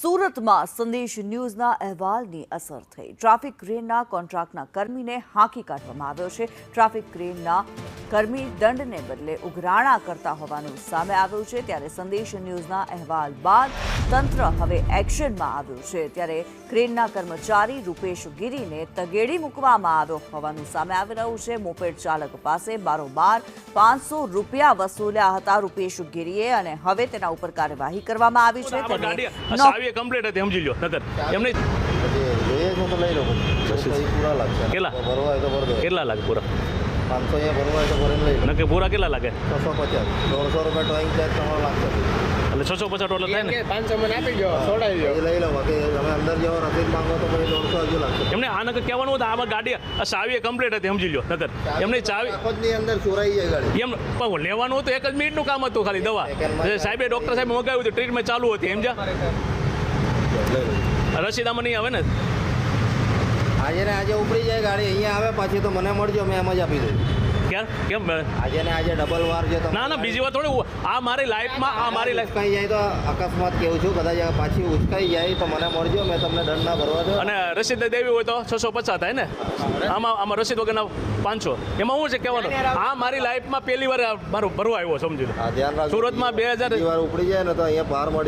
સુરતમાં સંદેશ ન્યૂઝના અહેવાલની અસર થઈ. ટ્રાફિક ક્રેનના કોન્ટ્રાક્ટના કર્મીને હાંકી કાઢવામાં આવ્યો છે. ટ્રાફિક ક્રેનના કર્મી દંડને બદલે ઉઘરાણા કરતા હોવાનું સામે આવ્યું છે. ત્યારે સંદેશ ન્યૂઝના અહેવાલ બાદ તંત્ર હવે એક્શનમાં આવ્યું છે. ત્યારે ક્રેનના કર્મચારી રૂપેશ ગીરીને તગેડી મૂકવામાં આવ્યો હોવાનું સામે આવી રહ્યું છે. મોપેડ ચાલક પાસે બારોબાર પાંચસો રૂપિયા વસૂલ્યા હતા રૂપેશ ગીરીએ અને હવે તેના ઉપર કાર્યવાહી કરવામાં આવી છે. તેને સાવી કમ્પ્લીટ હતી સમજી લો નકર. એમને કેટલા? ભરવા હોય તો ભર દો કેટલા લાગે પૂરા? પાંચસો અહીંયા ભરવા તો ભરીને લઈ નકે પૂરા કેટલા લાગે? છસો પચાસ દોઢસો રૂપિયા ડ્રોઈંગ ચાર્જ તમારો લાગશે એટલે છસો પચાસ ડોલર થાય ને? પાંચસો મને આપી દો છોડાવી દો લઈ લો બાકી તમે અંદર જેવો રસીદ માંગો તો પછી દોઢસો હજુ લાગશે એમને આ નકર કહેવાનું હતું આમાં ગાડી આ સાવી કમ્પ્લીટ હતી સમજી લો નગર એમની ચાવી આખો અંદર ચોરાઈ જાય ગાડી એમ પણ લેવાનું હતું એક જ મિનિટનું કામ હતું ખાલી દવા. સાહેબ સાહેબે ડોક્ટર સાહેબ મગાવ્યું હતું ટ્રીટમેન્ટ ચાલુ હતી એમ જા લઈ લો રસીદ આમાં નહીં આવે ને? આજે ને આજે ઉપડી જાય ગાડી અહીંયા આવે પાછી તો મને મળજો મેં એમ જ આપી દઉં. કેમ? કેમ આજે ને આજે ડબલ વાર છે ના ના બીજી વાર થોડી આ મારી લાઈફમાં આ મારી લાઈફ ઉચકાઈ જાય તો અકસ્માત કેવું છું? કદાચ પાછી ઉચકાઈ જાય તો મને મળજો મેં તમને દંડ ના ભરવા દો. અને રસીદ દેવી હોય તો છસો પચાસ થાય ને? આમાં આમાં રસીદ વગરના પાંચસો. એમાં શું છે કહેવાનું? આ મારી લાઈફમાં પહેલી વાર મારું ભરવા આવ્યો સમજી લો. સુરતમાં બે હજાર ઉપડી જાય ને તો અહીંયા બહાર મળી